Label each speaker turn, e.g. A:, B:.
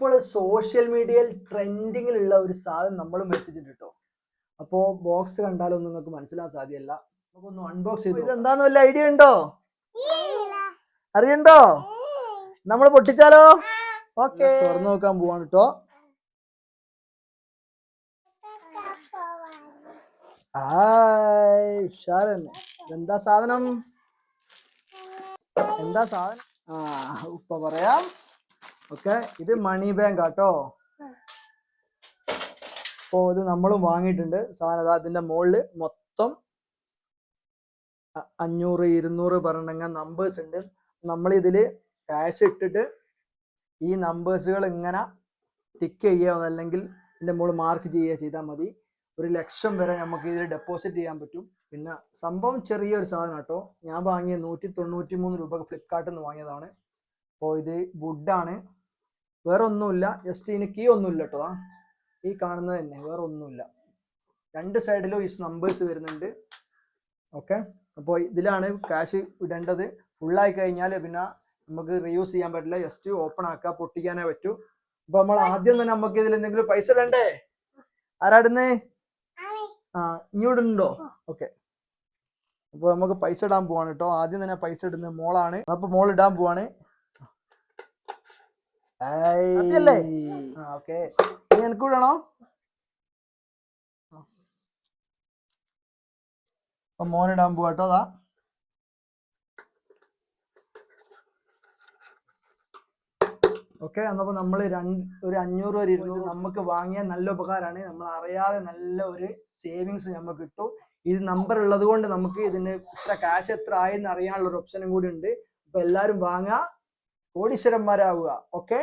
A: ഇപ്പോൾ സോഷ്യൽ മീഡിയയിൽ ട്രെൻഡിങ്ങിലുള്ള ഒരു സാധനം നമ്മളും എത്തിച്ചിട്ട് കേട്ടോ അപ്പോ ബോക്സ് കണ്ടാലൊന്നും നിങ്ങൾക്ക് മനസ്സിലാവാൻ സാധ്യല്ല നമുക്കൊന്ന് അൺബോക്സ് ചെയ്ത് ഇതെന്താന്ന് വല്ല ഐഡിയ ഉണ്ടോ? അറിയണ്ടോ നമ്മൾ പൊട്ടിച്ചാലോ? ഓക്കെ. തുറന്നു നോക്കാൻ പോവാണ് കേട്ടോ ഉഷാറന്നെ എന്താ സാധനം? എന്താ സാധനം? ആ ഉപ്പ പറയാം. ഓക്കെ? ഇത് മണി ബാങ്ക് ആട്ടോ? അപ്പോ ഇത് നമ്മളും വാങ്ങിയിട്ടുണ്ട്. സാധനം അതിന്റെ മുകളിൽ മൊത്തം അഞ്ഞൂറ് ഇരുന്നൂറ് പറഞ്ഞ നമ്പേഴ്സ് ഉണ്ട്. നമ്മൾ ഇതിൽ ക്യാഷ് ഇട്ടിട്ട് ഈ നമ്പേഴ്സുകൾ ഇങ്ങനെ ടിക്ക് ചെയ്യുക അല്ലെങ്കിൽ ഇതിന്റെ മുകളിൽ മാർക്ക് ചെയ്യുക ചെയ്താൽ മതി. ഒരു ലക്ഷം വരെ നമുക്ക് ഇതിൽ ഡെപ്പോസിറ്റ് ചെയ്യാൻ പറ്റും. പിന്നെ സംഭവം ചെറിയൊരു സാധനം കേട്ടോ ഞാൻ വാങ്ങിയ നൂറ്റി തൊണ്ണൂറ്റി മൂന്ന് രൂപ ഫ്ലിപ്കാർട്ടിൽ നിന്ന് വാങ്ങിയതാണ്. അപ്പോൾ ഇത് വുഡാണ് വേറെ ഒന്നുമില്ല ജസ്റ്റ് ഇതിന് കീ ഒന്നുമില്ല കേട്ടോ. ആ. ഈ കാണുന്നത് തന്നെ. വേറെ ഒന്നുമില്ല രണ്ട് സൈഡിലും ഈ നമ്പേഴ്സ് വരുന്നുണ്ട്. ഓക്കെ അപ്പോൾ ഇതിലാണ് ക്യാഷ് ഇടേണ്ടത്. ഫുള്ളായി കഴിഞ്ഞാൽ പിന്നെ നമുക്ക് റീയൂസ് ചെയ്യാൻ പറ്റില്ല. ജസ്റ്റ് ഓപ്പൺ ആക്കുക പൊട്ടിക്കാനേ പറ്റൂ. അപ്പൊ നമ്മൾ ആദ്യം തന്നെ നമുക്ക് ഇതിൽ എന്തെങ്കിലും പൈസ ഇടണ്ടേ? ആരാടുന്നേ ആ ഇങ്ങോട്ടുണ്ടോ ഓക്കെ അപ്പൊ നമുക്ക് പൈസ ഇടാൻ പോവാണ് കേട്ടോ. ആദ്യം തന്നെ പൈസ ഇടുന്നത് മോളാണ്. അപ്പൊ മോൾ ഇടാൻ പോവാണ്. ഓക്കെ. ഇനി എനിക്ക് ഇടണോ ആ. അപ്പൊ മോൻ ഇടാൻ പോവാ കേട്ടോ അതാ. ഓക്കെ എന്നപ്പോ നമ്മൾ രണ്ട് ഒരു അഞ്ഞൂറ് വരെ ഇരുന്നൂറ് നമുക്ക് വാങ്ങിയ നല്ല ഉപകാരമാണ് നമ്മൾ അറിയാതെ നല്ല ഒരു സേവിങ്സ് നമുക്ക് കിട്ടും. ഇത് നമ്പർ ഉള്ളത് കൊണ്ട് നമുക്ക് ഇതിന് ഇത്ര ക്യാഷ് എത്ര ആയെന്ന് അറിയാനുള്ള ഒരു ഓപ്ഷനും കൂടി ഉണ്ട്. അപ്പൊ എല്ലാരും വാങ്ങുക കോടീശ്വരന്മാരാവുക ഓക്കെ